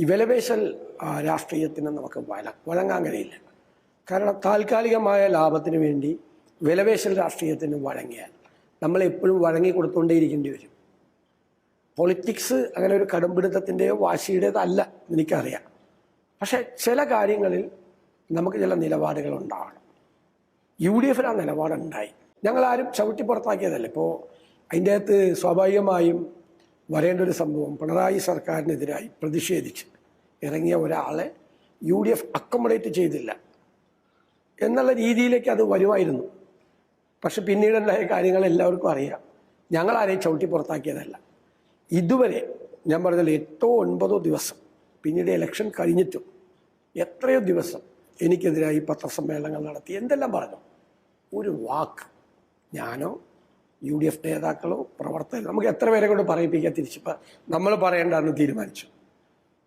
ഈ വിലപേശൽ രാഷ്ട്രീയത്തിന് നമുക്ക് വല വഴങ്ങാൻ കഴിയില്ല. കാരണം താൽക്കാലികമായ ലാഭത്തിന് വേണ്ടി വിലപേശൽ രാഷ്ട്രീയത്തിന് വഴങ്ങിയാൽ നമ്മൾ എപ്പോഴും വഴങ്ങി കൊടുത്തുകൊണ്ടേയിരിക്കേണ്ടി വരും. പൊളിറ്റിക്സ് അങ്ങനെ ഒരു കടുംപിടുത്തത്തിന്റെയോ വാശിയുടേതല്ല എനിക്കറിയാം. പക്ഷേ ചില കാര്യങ്ങളിൽ നമുക്ക് ചില നിലപാടുകൾ ഉണ്ടാവണം യു ഡി എഫിന് ആ നിലപാടുണ്ടായി. ഞങ്ങളാരും ചവിട്ടി പുറത്താക്കിയതല്ല. ഇപ്പോൾ അതിന്റെ അകത്ത് സ്വാഭാവികമായും വരേണ്ട ഒരു സംഭവം പിണറായി സർക്കാരിനെതിരായി പ്രതിഷേധിച്ച് ഇറങ്ങിയ ഒരാളെ യു ഡി എഫ് അക്കോമഡേറ്റ് ചെയ്തില്ല എന്നുള്ള രീതിയിലേക്ക് അത് വരുമായിരുന്നു. പക്ഷെ പിന്നീടുണ്ടായ കാര്യങ്ങൾ എല്ലാവർക്കും അറിയാം. ഞങ്ങളാരെയും ചവിട്ടി പുറത്താക്കിയതല്ല. ഇതുവരെ ഞാൻ പറഞ്ഞ എട്ടോ ഒൻപതോ ദിവസം പിന്നീട് ഇലക്ഷൻ കഴിഞ്ഞിട്ടും എത്രയോ ദിവസം എനിക്കെതിരായി പത്രസമ്മേളനങ്ങൾ നടത്തി എന്തെല്ലാം പറഞ്ഞു? ഒരു വാക്ക്. ഞാനോ യു ഡി എഫ് നേതാക്കളോ പ്രവർത്തകരോ നമുക്ക് എത്ര പേരെ കൊണ്ട് പറയിപ്പിക്കാൻ തിരിച്ചിപ്പോൾ നമ്മൾ പറയേണ്ടതെന്ന് തീരുമാനിച്ചു.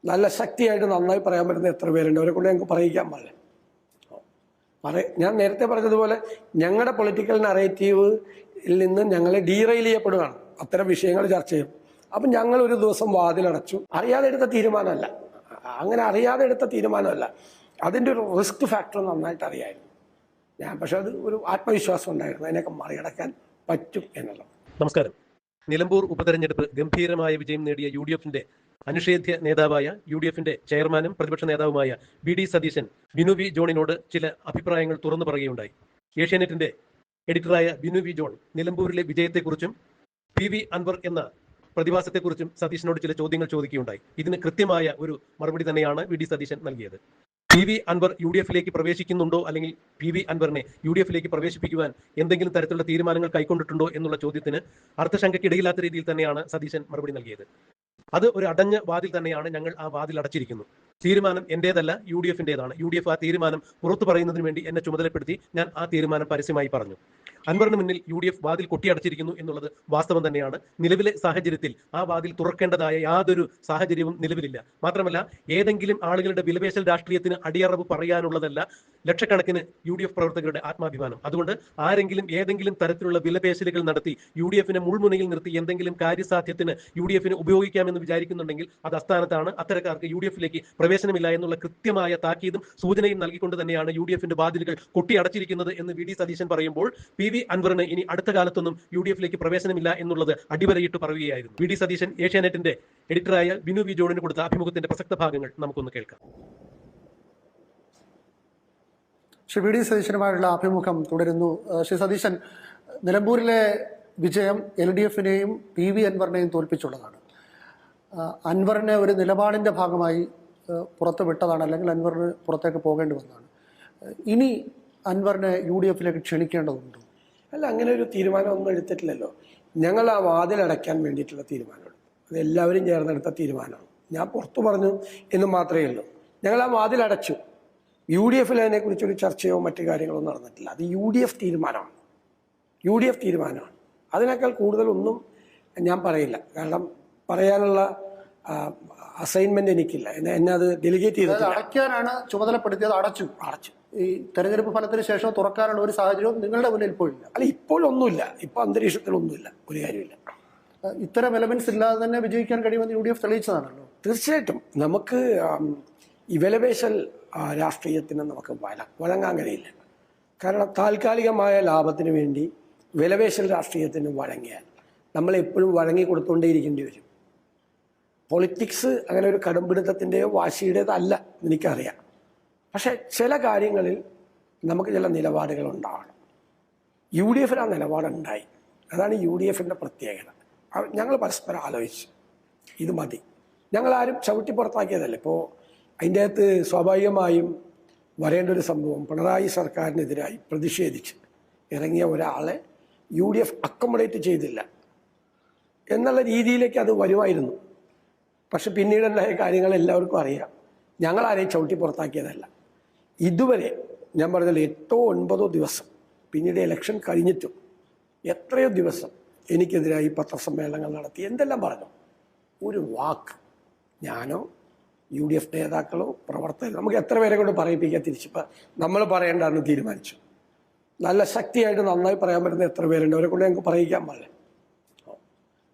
നല്ല ശക്തിയായിട്ട് നന്നായി പറയാൻ പറ്റുന്ന എത്ര പേരുണ്ട്? അവരെ കൊണ്ട് ഞങ്ങൾക്ക് പറയിക്കാൻ പാടില്ല. പറ ഞാൻ നേരത്തെ പറഞ്ഞതുപോലെ ഞങ്ങളുടെ പൊളിറ്റിക്കൽ നറേറ്റീവിൽ നിന്ന് ഞങ്ങളെ ഡീറെയിൽ ചെയ്യപ്പെടുകയാണ്. അത്തരം വിഷയങ്ങൾ ചർച്ച ചെയ്യും. അപ്പം ഞങ്ങൾ ഒരു ദിവസം വാതിലടച്ചു. അറിയാതെ എടുത്ത തീരുമാനമല്ല. അങ്ങനെ അറിയാതെ എടുത്ത തീരുമാനമല്ല. അതിന്റെ ഒരു റിസ്ക് ഫാക്ടർ നന്നായിട്ട് അറിയായിരുന്നു. ഞാൻ പക്ഷെ അത് ഒരു ആത്മവിശ്വാസം ഉണ്ടായിരുന്നു. അതിനൊക്കെ മറികടക്കാൻ പറ്റും എന്നുള്ളത്. നമസ്കാരം. നിലമ്പൂർ ഉപതെരഞ്ഞെടുപ്പ് ഗംഭീരമായ വിജയം നേടിയ യു ഡി എഫിന്റെ അനുഷേധ്യ നേതാവായ യു ഡി എഫിന്റെ ചെയർമാനും പ്രതിപക്ഷ നേതാവുമായ B D Satheesan Binu V ജോണിനോട് ചില അഭിപ്രായങ്ങൾ തുറന്നു പറയുകയുണ്ടായി. ഏഷ്യാനെറ്റിന്റെ എഡിറ്ററായ ബിനു വി ജോൺ നിലമ്പൂരിലെ വിജയത്തെക്കുറിച്ചും പി വി അൻവർ എന്ന പ്രതിഭാസത്തെക്കുറിച്ചും സതീശനോട് ചില ചോദ്യങ്ങൾ ചോദിക്കുകയുണ്ടായി. ഇതിന് കൃത്യമായ ഒരു മറുപടി തന്നെയാണ് വി ഡി സതീശൻ നൽകിയത്. P V Anvar U D എഫിലേക്ക് പ്രവേശിക്കുന്നുണ്ടോ? അല്ലെങ്കിൽ പി വി അൻവറിനെ യു ഡി എഫിലേക്ക് പ്രവേശിപ്പിക്കുവാൻ എന്തെങ്കിലും തരത്തിലുള്ള തീരുമാനങ്ങൾ കൈക്കൊണ്ടിട്ടുണ്ടോ എന്നുള്ള ചോദ്യത്തിന് അർത്ഥശങ്കയ്ക്കിടയില്ലാത്ത രീതിയിൽ തന്നെയാണ് സതീശൻ മറുപടി നൽകിയത്. അത് ഒരു അടഞ്ഞ വാതിൽ തന്നെയാണ് ഞങ്ങൾ ആ വാതിൽ അടച്ചിരിക്കുന്നു തീരുമാനം എന്റേതല്ല യു ഡി എഫിന്റേതാണ്. യു ഡി എഫ് ആ തീരുമാനം പുറത്തു പറയുന്നതിന് വേണ്ടി എന്നെ ചുമതലപ്പെടുത്തി ഞാൻ ആ തീരുമാനം പരസ്യമായി പറഞ്ഞു. അൻവറിന് മുന്നിൽ യു ഡി എഫ് വാതിൽ കൊട്ടിയടച്ചിരിക്കുന്നു എന്നുള്ളത് വാസ്തവം തന്നെയാണ്. നിലവിലെ സാഹചര്യത്തിൽ ആ വാതിൽ തുറക്കേണ്ടതായ യാതൊരു സാഹചര്യവും നിലവിലില്ല. മാത്രമല്ല ഏതെങ്കിലും ആളുകളുടെ വിലപേശൽ രാഷ്ട്രീയത്തിന് അടിയറവ് പറയാനുള്ളതല്ല ലക്ഷക്കണക്കിന് യു ഡി എഫ് പ്രവർത്തകരുടെ ആത്മാഭിമാനം. അതുകൊണ്ട് ആരെങ്കിലും ഏതെങ്കിലും തരത്തിലുള്ള വിലപേശലുകൾ നടത്തി യു ഡി എഫിനെ മുൾമുനയിൽ നിർത്തി എന്തെങ്കിലും കാര്യസാധ്യത്തിന് യു ഡി എഫിന് ഉപയോഗിക്കാമെന്ന് വിചാരിക്കുന്നുണ്ടെങ്കിൽ അത് അസ്ഥാനത്താണ്. അത്തരക്കാർക്ക് യു ഡി എഫിലേക്ക് പ്രവേശനമില്ല എന്നുള്ള കൃത്യമായ താക്കീതും സൂചനയും നൽകിക്കൊണ്ട് തന്നെയാണ് യു ഡി എഫിന്റെ വാതിലുകൾ കൊട്ടിയടച്ചിരിക്കുന്നത് എന്ന് വി ഡി സതീശൻ പറയുമ്പോൾ പി വി അൻവറിന് ഇനി അടുത്ത കാലത്തൊന്നും യു ഡി എഫിലേക്ക് പ്രവേശനമില്ല എന്നുള്ളത് അടിവരയിട്ട് പറയുകയായിരുന്നു. വി ഡി സതീശൻ ഏഷ്യാനെറ്റിന്റെ എഡിറ്ററായ ബിനു വി ജോണിന് കൊടുത്ത അഭിമുഖത്തിന്റെ പ്രസക്ത ഭാഗങ്ങൾ നമുക്കൊന്ന് കേൾക്കാം. ശ്രീ വി ഡി സതീശനുമായുള്ള അഭിമുഖം തുടരുന്നു. ശ്രീ സതീശൻ നിലമ്പൂരിലെ വിജയം എൽ ഡി എഫിനെയും പി വി അൻവറിനെയും തോൽപ്പിച്ചുള്ളതാണ്. അൻവറിനെ ഒരു നിലപാടിന്റെ ഭാഗമായി പുറത്തു പുറത്ത് വിട്ടതാണ് അല്ലെങ്കിൽ അൻവറിന് പുറത്തേക്ക് പോകേണ്ടി വന്നതാണ്. ഇനി അൻവറിനെ യു ഡി എഫിലേക്ക് ക്ഷണിക്കേണ്ടതുണ്ടോ? അല്ല അങ്ങനെ ഒരു തീരുമാനമൊന്നും എടുത്തിട്ടില്ലല്ലോ. ഞങ്ങൾ ആ വാതിലടയ്ക്കാൻ വേണ്ടിയിട്ടുള്ള തീരുമാനമാണ്. അത് എല്ലാവരും ചേർന്നെടുത്ത തീരുമാനമാണ്. ഞാൻ പുറത്തു പറഞ്ഞു എന്ന് മാത്രമേ ഉള്ളൂ. ഞങ്ങൾ ആ വാതിലടച്ചു യു ഡി എഫിൽ അതിനെക്കുറിച്ചൊരു ചർച്ചയോ മറ്റു കാര്യങ്ങളോ നടന്നിട്ടില്ല. അത് യു ഡി എഫ് തീരുമാനമാണ്. യു ഡി എഫ് തീരുമാനമാണ്. അതിനേക്കാൾ കൂടുതലൊന്നും ഞാൻ പറയില്ല. കാരണം പറയാനുള്ള അസൈൻമെന്റ് എനിക്കില്ല. എന്നെ അത് ഡെലിഗേറ്റ് ചെയ്തത് അടയ്ക്കാനാണ് ചുമതലപ്പെടുത്തിയത്. അടച്ചു. അടച്ചു. ഈ തെരഞ്ഞെടുപ്പ് ഫലത്തിന് ശേഷം തുറക്കാനുള്ള ഒരു സാഹചര്യവും നിങ്ങളുടെ മുന്നിൽ ഇപ്പോഴില്ല. അല്ല ഇപ്പോഴൊന്നുമില്ല. ഇപ്പോൾ അന്തരീക്ഷത്തിലൊന്നുമില്ല. ഒരു കാര്യമില്ല ഇത്തരം എലമെന്റ്സ് ഇല്ലാതെ തന്നെ വിജയിക്കാൻ കഴിയുമെന്ന് യു ഡി എഫ് തെളിയിച്ചതാണല്ലോ. തീർച്ചയായിട്ടും. നമുക്ക് ആ, രാഷ്ട്രീയത്തിന് നമുക്ക് വല വഴങ്ങാൻ കഴിയില്ല. കാരണം താൽക്കാലികമായ ലാഭത്തിന് വേണ്ടി വിലവേശൽ രാഷ്ട്രീയത്തിന് വഴങ്ങിയാൽ നമ്മൾ എപ്പോഴും വഴങ്ങി കൊടുത്തുകൊണ്ടേയിരിക്കേണ്ടി വരും. പൊളിറ്റിക്സ് അങ്ങനെ ഒരു കടുംപിടുത്തത്തിന്റെയോ വാശിയുടേതല്ല എനിക്കറിയാം. പക്ഷേ ചില കാര്യങ്ങളിൽ നമുക്ക് ചില നിലപാടുകൾ ഉണ്ടാവണം. യു ഡി എഫിന് ആ നിലപാടുണ്ടായി. അതാണ് യു ഡി എഫിന്റെ പ്രത്യേകത. ഞങ്ങൾ പരസ്പരം ആലോചിച്ചു. ഇത് മതി. ഞങ്ങളാരും ചവിട്ടി പുറത്താക്കിയതല്ല. ഇപ്പോൾ അതിന്റെ അകത്ത് സ്വാഭാവികമായും വരേണ്ട ഒരു സംഭവം പിണറായി സർക്കാരിനെതിരായി പ്രതിഷേധിച്ച് ഇറങ്ങിയ ഒരാളെ യു ഡി എഫ് അക്കോമഡേറ്റ് ചെയ്തില്ല എന്നുള്ള രീതിയിലേക്ക് അത് വരുമായിരുന്നു. പക്ഷെ പിന്നീടുണ്ടായ കാര്യങ്ങൾ എല്ലാവർക്കും അറിയാം. ഞങ്ങൾ ആരെയും ചവിട്ടി പുറത്താക്കിയതല്ല. ഇതുവരെ ഞാൻ പറഞ്ഞാൽ എട്ടോ ഒൻപതോ ദിവസം പിന്നീട് ഇലക്ഷൻ കഴിഞ്ഞിട്ടും എത്രയോ ദിവസം എനിക്കെതിരായി പത്രസമ്മേളനങ്ങൾ നടത്തി എന്തെല്ലാം പറഞ്ഞു? ഒരു വാക്ക് ഞാനോ യു ഡി എഫ് നേതാക്കളോ പ്രവർത്തകരോ നമുക്ക് എത്ര പേരെ കൊണ്ട് പറയിപ്പിക്കാൻ തിരിച്ചിപ്പോൾ നമ്മൾ പറയേണ്ടെന്ന് തീരുമാനിച്ചു. നല്ല ശക്തിയായിട്ട് നന്നായി പറയാൻ പറ്റുന്ന എത്ര പേരുണ്ട്? അവരെ കൊണ്ട് ഞങ്ങൾക്ക് പറയിക്കാൻ പാടില്ല.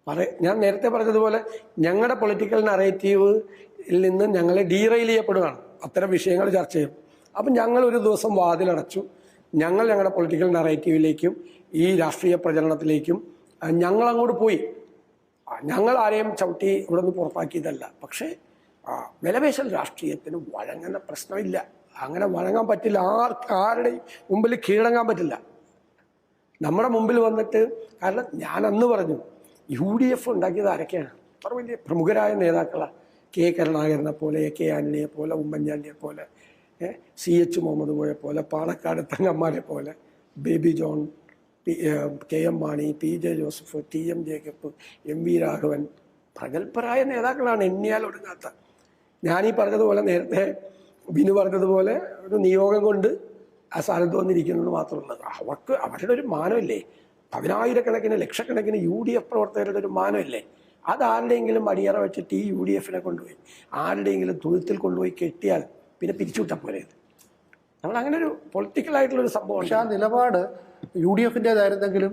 പറ ഞാൻ നേരത്തെ പറഞ്ഞതുപോലെ ഞങ്ങളുടെ പൊളിറ്റിക്കൽ നറേറ്റീവിൽ നിന്ന് ഞങ്ങളെ ഡീറെയിൽ ചെയ്യപ്പെടുകയാണ്. അത്തരം വിഷയങ്ങൾ ചർച്ച ചെയ്യും. അപ്പം ഞങ്ങൾ ഒരു ദിവസം വാതിലടച്ചു. ഞങ്ങൾ ഞങ്ങളുടെ പൊളിറ്റിക്കൽ നറേറ്റീവിലേക്കും ഈ രാഷ്ട്രീയ പ്രചരണത്തിലേക്കും ഞങ്ങളങ്ങോട്ട് പോയി. ഞങ്ങൾ ആരെയും ചവിട്ടി ഇവിടെ നിന്ന് പുറത്താക്കിയതല്ല. പക്ഷേ ആ, വിലപേശൽ രാഷ്ട്രീയത്തിന് വഴങ്ങുന്ന പ്രശ്നമില്ല. അങ്ങനെ വഴങ്ങാൻ പറ്റില്ല. ആർക്ക് ആരുടെയും മുമ്പിൽ കീഴടങ്ങാൻ പറ്റില്ല. നമ്മുടെ മുമ്പിൽ വന്നിട്ട് കാരണം ഞാൻ അന്ന് പറഞ്ഞു യു ഡി എഫ് ഉണ്ടാക്കിയത് ആരൊക്കെയാണ്? അത്ര വലിയ പ്രമുഖരായ നേതാക്കളാണ് കെ കരുണാകരനെ പോലെ എ കെ ആന്റണിയെ പോലെ ഉമ്മൻചാണ്ടിയെ പോലെ സി എച്ച് മുഹമ്മദ് പോയെ പോലെ പാണക്കാട് തങ്ങന്മാരെ പോലെ Baby John P K M Mani P J Joseph T M Jacob M V Raghavan പ്രഗത്ഭരായ നേതാക്കളാണ്. എണ്ണിയാൽ ഒടുങ്ങാത്ത ഞാനീ പറഞ്ഞതുപോലെ നേരത്തെ ബിനു പറഞ്ഞതുപോലെ ഒരു നിയോഗം കൊണ്ട് ആ സ്ഥാനത്ത് വന്നിരിക്കുന്നത് മാത്രമല്ല അവർക്ക് അവരുടെ ഒരു മാനമില്ലേ? പതിനായിരക്കണക്കിന് ലക്ഷക്കണക്കിന് യു ഡി എഫ് പ്രവർത്തകരുടെ ഒരു മാനമില്ലേ? അതാരുടെയെങ്കിലും അടിയറ വെച്ചിട്ട് ഈ യു ഡി എഫിനെ കൊണ്ടുപോയി ആരുടെയെങ്കിലും തൊഴുത്തിൽ കൊണ്ടുപോയി കെട്ടിയാൽ പിന്നെ പിരിച്ചുവിട്ട പോലെ നമ്മൾ അങ്ങനെ ഒരു പൊളിറ്റിക്കൽ ആയിട്ടുള്ള ഒരു സംഭവം പക്ഷേ ആ നിലപാട് യു ഡി എഫിന്റെതായിരുന്നെങ്കിലും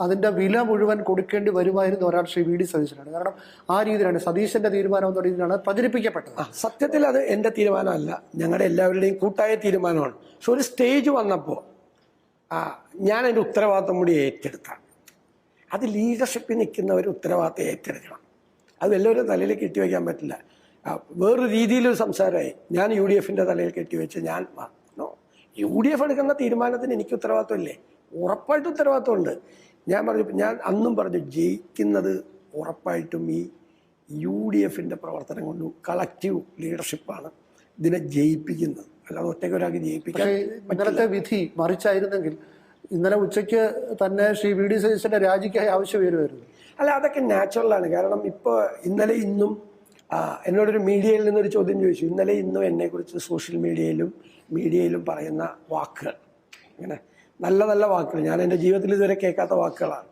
അതിന്റെ വില മുഴുവൻ കൊടുക്കേണ്ടി വരുമായിരുന്നു ഒരാൾ ശ്രീ വി ഡി സതീശനാണ്. കാരണം ആ രീതിയിലാണ് സതീശന്റെ തീരുമാനം എന്ന രീതിയിലാണ് പ്രചരിപ്പിക്കപ്പെട്ടത്. സത്യത്തിൽ അത് എന്റെ തീരുമാനമല്ല. ഞങ്ങളുടെ എല്ലാവരുടെയും കൂട്ടായ തീരുമാനമാണ്. പക്ഷെ ഒരു സ്റ്റേജ് വന്നപ്പോൾ ഞാൻ എന്റെ ഉത്തരവാദിത്വം കൂടി ഏറ്റെടുത്താണ്. അത് ലീഡർഷിപ്പിൽ നിൽക്കുന്ന ഒരു ഉത്തരവാദിത്തം ഏറ്റെടുക്കണം. അത് എല്ലാവരും തലയിൽ കെട്ടിവെക്കാൻ പറ്റില്ല. വേറൊരു രീതിയിലൊരു സംസാരമായി. ഞാൻ യു ഡി എഫിന്റെ തലയിൽ കെട്ടിവെച്ച് ഞാൻ യു ഡി എഫ് എടുക്കുന്ന തീരുമാനത്തിന് എനിക്ക് ഉത്തരവാദിത്വമില്ലേ ഉറപ്പായിട്ട് ഉത്തരവാദിത്വമുണ്ട് ഞാൻ പറഞ്ഞു ഞാൻ അന്നും പറഞ്ഞു ജയിക്കുന്നത് ഉറപ്പായിട്ടും ഈ യു ഡി എഫിന്റെ പ്രവർത്തനം കൊണ്ടും കളക്റ്റീവ് ലീഡർഷിപ്പാണ് ഇതിനെ ജയിപ്പിക്കുന്നത്. അല്ലാതെ ഒറ്റയ്ക്ക് ഒരാൾക്ക് ജയിപ്പിക്കാൻ ഇന്നലത്തെ വിധി മറിച്ചായിരുന്നെങ്കിൽ ഇന്നലെ ഉച്ചയ്ക്ക് തന്നെ ശ്രീ വി ഡി സതീശന്റെ രാജിക്കായി ആവശ്യം വരുമായിരുന്നു അല്ല അതൊക്കെ നാച്ചുറലാണ് കാരണം ഇപ്പോൾ ഇന്നലെ ഇന്നും എന്നോടൊരു മീഡിയയിൽ നിന്നൊരു ചോദ്യം ചോദിച്ചു. ഇന്നലെ ഇന്നും എന്നെക്കുറിച്ച് സോഷ്യൽ മീഡിയയിലും മീഡിയയിലും പറയുന്ന വാക്കുകൾ. ഇങ്ങനെ നല്ല നല്ല വാക്കുകൾ. ഞാൻ എന്റെ ജീവിതത്തിൽ ഇതുവരെ കേൾക്കാത്ത വാക്കുകളാണ്.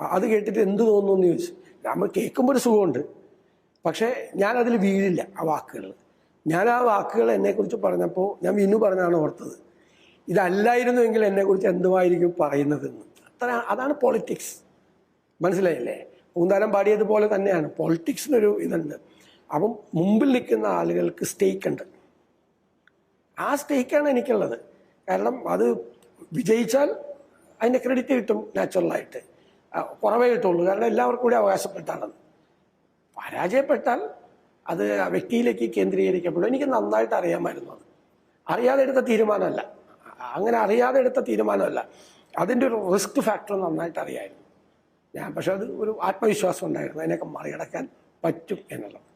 അത് കേട്ടിട്ട് എന്ത് തോന്നുന്നു എന്ന് ചോദിച്ചു. നമ്മൾ കേൾക്കുമ്പോൾ ഒരു സുഖമുണ്ട്. പക്ഷേ ഞാൻ അതിൽ വീഴില്ല ആ വാക്കുകൾ. ഞാൻ ആ വാക്കുകൾ എന്നെക്കുറിച്ച് പറഞ്ഞപ്പോൾ ഞാൻ വിനു പറഞ്ഞാണ് ഓർത്തത്. ഇതല്ലായിരുന്നു എങ്കിൽ എന്നെക്കുറിച്ച് എന്തുമായിരിക്കും പറയുന്നതെന്ന്. അത്ര അതാണ് പൊളിറ്റിക്സ് മനസ്സിലായില്ലേ? പൂന്താനം പാടിയതുപോലെ തന്നെയാണ്. പൊളിറ്റിക്സിനൊരു ഇതുണ്ട്. അപ്പം മുമ്പിൽ നിൽക്കുന്ന ആളുകൾക്ക് സ്റ്റേക്ക് ഉണ്ട്. ആ സ്റ്റേക്കാണ് എനിക്കുള്ളത്. കാരണം അത് വിജയിച്ചാൽ അതിന്റെ ക്രെഡിറ്റ് കിട്ടും നാച്ചുറലായിട്ട് കുറവേ കിട്ടുള്ളൂ. കാരണം എല്ലാവർക്കും കൂടി അവകാശപ്പെട്ടാണത്. പരാജയപ്പെട്ടാൽ അത് വ്യക്തിയിലേക്ക് കേന്ദ്രീകരിക്കപ്പെടും. എനിക്ക് നന്നായിട്ട് അറിയാമായിരുന്നു അത്. അറിയാതെ എടുത്ത തീരുമാനമല്ല. അങ്ങനെ അറിയാതെ എടുത്ത തീരുമാനമല്ല. അതിന്റെ ഒരു റിസ്ക് ഫാക്ടർ നന്നായിട്ട് അറിയായിരുന്നു. ഞാൻ പക്ഷേ അത് ഒരു ആത്മവിശ്വാസം ഉണ്ടായിരുന്നു. അതിനൊക്കെ മറികടക്കാൻ പറ്റും എന്നുള്ളത്.